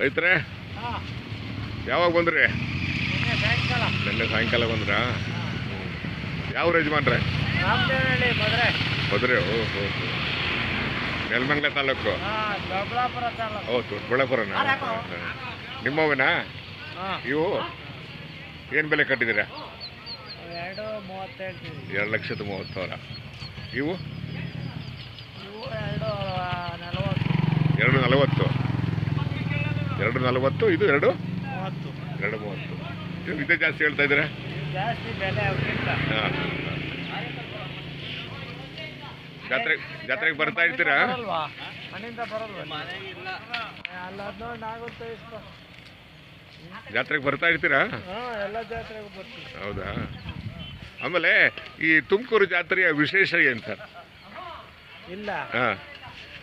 ರೈತರೇ ಹಾಂ. ಯಾವಾಗ ಬಂದ್ರಿ? ನಿನ್ನೆ ಸಾಯಂಕಾಲ. ಬಂದ್ರ? ಯಾವ ಯಜಮಾನ್ರೆ? ಬದ್ರೆ ಮದುವೆ ಓ ಹೋ. ನೆಲಮಂಗಲ ತಾಲೂಕು? ಓ ದೊಡ್ಡಬಳ್ಳಾಪುರನ? ನಿಮ್ಮವನಾ ಇವು? ಏನು ಬೆಲೆ ಕಟ್ಟಿದ್ದೀರಾ? ಎರಡು ಲಕ್ಷದ ಮೂವತ್ತು ಸಾವಿರ. ಇವು? ಇವು ಎರಡು ನಲವತ್ತು. ಎರಡು ನಲವತ್ತು ಇದು ಎರಡು? ಎರಡು ಮೂವತ್ತು. ಇದು ಇದೇ ಜಾಸ್ತಿ ಹೇಳ್ತಾ ಇದ್ದೀರಾ? ಹಾಂ. ಜಾತ್ರೆ ಜಾತ್ರೆಗೆ ಬರ್ತಾ ಇರ್ತೀರಾ ಜಾತ್ರೆಗೆ ಬರ್ತಾ ಇರ್ತೀರಾ? ಹಾಂ ಎಲ್ಲ ಜಾತ್ರೆಗೂ ಬರ್ತೀವಿ. ಹೌದಾ? ಆಮೇಲೆ ಈ ತುಮಕೂರು ಜಾತ್ರೆಯ ವಿಶೇಷ ಏನು ಸರ್ ಇಲ್ಲ. ಹಾಂ.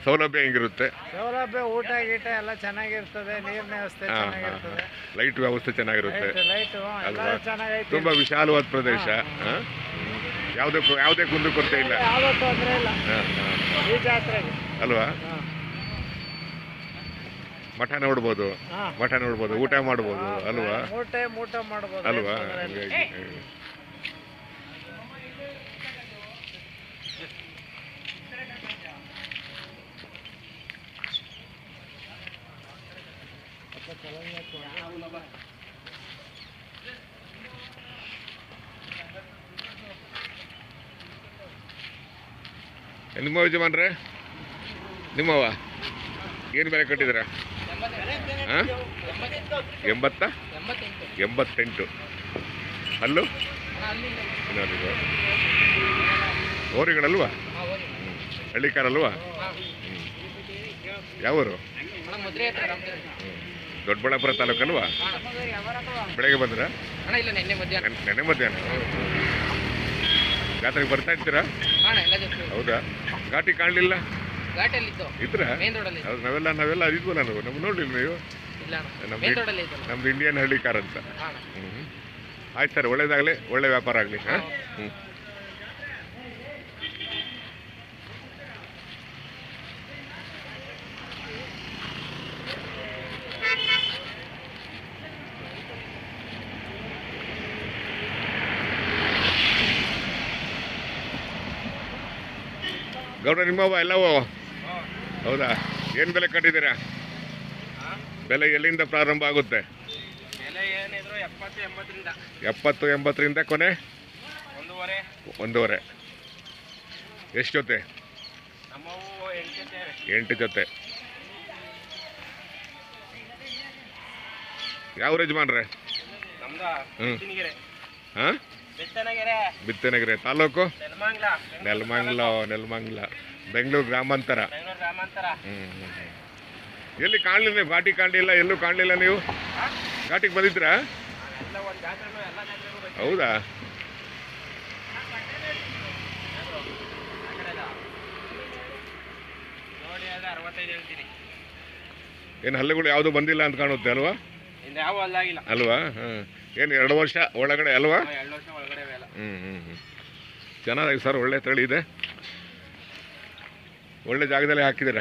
ಸೌಲಭ್ಯ ಹೆಂಗಿರುತ್ತೆ? ಸೌಲಭ್ಯ ಊಟ ಗೀಟ ಎಲ್ಲ ಚೆನ್ನಾಗಿರ್ತದೆ ನೀರಿನ ವ್ಯವಸ್ಥೆ ಚೆನ್ನಾಗಿರ್ತದೆ. ಲೈಟ್ ವ್ಯವಸ್ಥೆ ಚೆನ್ನಾಗಿರುತ್ತೆ. ಲೈಟ್ ಅಲ್ವಾ? ಚೆನ್ನಾಗೈತೆ. ತುಂಬ ವಿಶಾಲವಾದ ಪ್ರದೇಶ. ಹಾಂ. ಯಾವುದೇ ಯಾವುದೇ ಕುಂದು ಕೊರತೆ ಇಲ್ಲ. ಯಾವುದೋ ತೊಂದರೆ ಇಲ್ಲ. ಹಾಂ ಹಾಂ ಈ ಜಾತ್ರೆಗೆ. ಅಲ್ವಾ? ಮಠ ನೋಡ್ಬೋದು. ಮಠ ನೋಡ್ಬೋದು ಊಟ ಮಾಡ್ಬೋದು ಅಲ್ವಾ? ಊಟ ಮಾಡ್ಬೋದು ಅಲ್ವಾ? ನಿಮ್ಮ ಯಜಮಾನ್ರೆ? ನಿಮ್ಮವ ಏನು ಬೆಲೆ ಕಟ್ಟಿದ್ದೀರಾ? ಹಾಂ ಎಂಬತ್ತ? ಎಂಬತ್ತೆಂಟು. ಅಲ್ಲು. ಓರಿಗಳಲ್ವಾ. ಹಳ್ಳಿಕಾರಲ್ವಾ. ಯಾವೂರು. ದೊಡ್ಡಬಳ್ಳಾಪುರ ತಾಲೂಕಲ್ವಾ? ಬೆಳಗ್ಗೆ ಬಂದ್ರ? ನಿನ್ನೆ ಮಧ್ಯಾಹ್ನ. ನೆನೆ ಮಧ್ಯಾಹ್ನ ಜಾತ್ರೆಗೆ ಬರ್ತಾ ಇರ್ತೀರಾ? ಹೌದಾ? ಘಾಟಿ ಕಾಣಲಿಲ್ಲ. ಘಾಟಲ್ಲಿದ್ದು ಇದ್ರ? ನಾವೆಲ್ಲ ನಾವೆಲ್ಲ ಅದಿದ್ವಲ್ಲ ನಾವು. ನಮ್ಗೆ ನೋಡ್ಲಿಲ್ಲ ನೀವು. ನಮ್ದು ಇಂಡಿಯನ್ ಹಳ್ಳಿ ಕಾರ್ ಅಂತ. ಆಯ್ತು ಸರ್ ಒಳ್ಳೇದಾಗಲಿ ಒಳ್ಳೆ ವ್ಯಾಪಾರ ಆಗಲಿ ಹಾಂ? ಹ್ಞೂ ಗೌಡ ನಿಮ್ಮವ ಎಲ್ಲವೋ ಹೌದಾ? ಏನು ಬೆಲೆ ಕಟ್ಟಿದ್ದೀರಾ? ಬೆಲೆ ಎಲ್ಲಿಂದ ಪ್ರಾರಂಭ ಆಗುತ್ತೆ? ಎಪ್ಪತ್ತು ಎಂಬತ್ತರಿಂದ. ಕೊನೆ? ಒಂದೂವರೆ. ಎಷ್ಟು ಜೊತೆ? ಎಂಟು ಜೊತೆ. ಯಾವ ಯಜಮಾನ್ರೆ? ಹ್ಞೂ ಹಾಂ? ಬೆತ್ತನಗೆರೆ. ತಾಲೂಕು? ನೆಲಮಂಗ್ಲ. ನೆಲಮಂಗ್ಲ ಬೆಂಗಳೂರು ಗ್ರಾಮಾಂತರ. ಹ್ಞೂ ಎಲ್ಲಿ ಕಾಣಲಿಲ್ಲ ನೀವು? ಘಾಟಿ ಕಾಣಲಿಲ್ಲ ಎಲ್ಲೂ ಕಾಣಲಿಲ್ಲ ನೀವು? ಘಾಟಿಗೆ ಬಂದಿದ್ರಾ ಹೌದಾ? ಏನು ಹಲ್ಲೆಗಳು ಯಾವುದು ಬಂದಿಲ್ಲ ಅಂತ ಕಾಣುತ್ತೆ ಅಲ್ವಾ? ಅಲ್ವಾ? ಹಾಂ. ಏನು ಎರಡು ವರ್ಷ ಒಳಗಡೆ ಅಲ್ವಾ? ಹ್ಞೂ ಹ್ಞೂ ಹ್ಞೂ ಚೆನ್ನಾಗಿದೆ ಸರ್ ಒಳ್ಳೆ ತಳಿ ಇದೆ. ಒಳ್ಳೆ ಜಾಗದಲ್ಲಿ ಹಾಕಿದ್ದೀರ?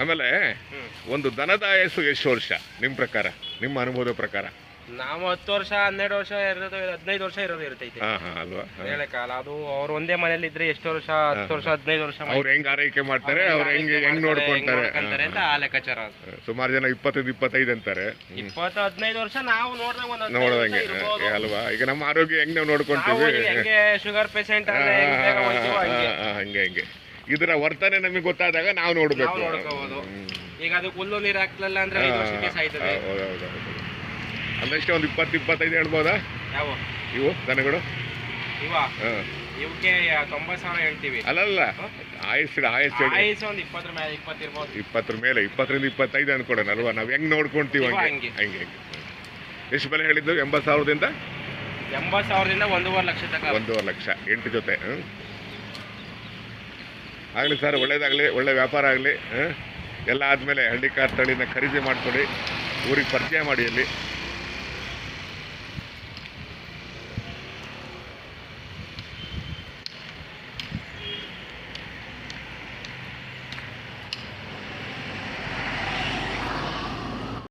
ಆಮೇಲೆ ಒಂದು ದನದ ಆಯಸ್ಸು ಎಷ್ಟು ವರ್ಷ ನಿಮ್ಮ ಪ್ರಕಾರ ನಿಮ್ಮ ಅನುಭವದ ಪ್ರಕಾರ? ನಾವು ಹತ್ತು ವರ್ಷ ಹನ್ನೆರಡು ವರ್ಷ ಇರೋದು ಹದಿನೈದು ವರ್ಷ ಇರೋದು ಇರ್ತೈತಿ. ಹಾಂ ಅಲ್ವಾ? ಅದು ಅವ್ರು ಒಂದೇ ಮನೇಲಿ ಇದ್ರೆ ಎಷ್ಟು ವರ್ಷ ಹತ್ತು ವರ್ಷ ಹದಿನೈದು ವರ್ಷ ಅವ್ರು ಹೆಂಗ್ ಆರೈಕೆ ಮಾಡ್ತಾರೆ ಅವ್ರ ಹೆಂಗೆ ಹೆಂಗ್ ನೋಡ್ಕೊಂತಾರೆ. ನೋಡ್ಕೊಂತಾರೆ ಅಂತ ಆ ಲೆಕ್ಕಾಚಾರ. ಅದು. ಸುಮಾರು ಜನ ಇಪ್ಪತ್ತೈದು ಇಪ್ಪತ್ತೈದು ಅಂತಾರೆ. ಇಪ್ಪತ್ತು ಹದಿನೈದು ವರ್ಷ ನಾವು ನೋಡಿದ್ರೆ ಒಂದು ಹದಿನೈದು ನೋಡ್ದಂಗೆ ಇರ್ಬೋದು. ಏ, ಅಲ್ವಾ? ಈಗ ನಮ್ಮ ಆರೋಗ್ಯ ಹೆಂಗ್ ನಾವು ನಾವು ನೋಡ್ಕೊಂತೀವಿ ಹೆಂಗೆ ಶುಗರ್ ಪೇಷಂಟ್ ಆ. ಆ, ಆ, ಹಂಗೆ ಹಂಗೆ. ಇದರ ವರ್ತನೆ ನಮಗೆ ಗೊತ್ತಾದಾಗ ನಾವು ನೋಡಬೇಕು. ನಾವು ಈಗ ಅದು ಹುಲ್ಲು ನೀರು ಹಾಕ್ಲಿಲ್ಲ ಅಂದ್ರೆ ಐದು ವರ್ಷಕ್ಕೆ ಸಾಯ್ತದೆ. ಒಂದು ಇಪ್ಪತ್ತು ಇಪ್ಪತ್ತೈದು ಹೇಳ್ಬೋದಾ? ಇವು ದನಗಳು? ಇವ? ಇವಕ್ಕೆ ತೊಂಬತ್ತು ಸಾವಿರ ಹೇಳ್ತೀವಿ. ಅಲ್ಲಲ್ಲ ಆಯಸ್ ಆಯಸ್ ಒಂದು ಇಪ್ಪತ್ತರ ಮೇಲೆ ಇಪ್ಪತ್ತು ಇಪ್ಪತ್ತರ ಮೇಲೆ ಇಪ್ಪತ್ತರಿಂದ ಇಪ್ಪತ್ತೈದು ಅನ್ಕೊಡೋಣ ಅಲ್ವಾ? ನಾವು ಹೆಂಗ್ ನೋಡ್ಕೊಂತೀವಿ ಇವ ಹಂಗೆ? ಹಂಗೆ. ಎಷ್ಟು ಬೆಲೆ ಹೇಳಿದ್ದು? ಎಂಬತ್ತು ಸಾವಿರದಿಂದ? ಎಂಬತ್ತು ಸಾವಿರದಿಂದ ಒಂದೂವರೆ ಲಕ್ಷ ತನಕ. ಒಂದೂವರೆ ಲಕ್ಷ ಎಂಟು ಜೊತೆ ಹ್ಞೂ ಆಗಲಿ ಸರ್, ಒಳ್ಳೇದಾಗಲಿ, ಒಳ್ಳೆ ವ್ಯಾಪಾರ ಆಗಲಿ ಎಲ್ಲ ಆದಮೇಲೆ ಹಳ್ಳಿಕಾರ್ ತಳಿನ ಖರೀದಿ ಮಾಡಿಕೊಡಿ ಊರಿಗೆ ಪರಿಚಯ ಮಾಡಿ ಅಲ್ಲಿ.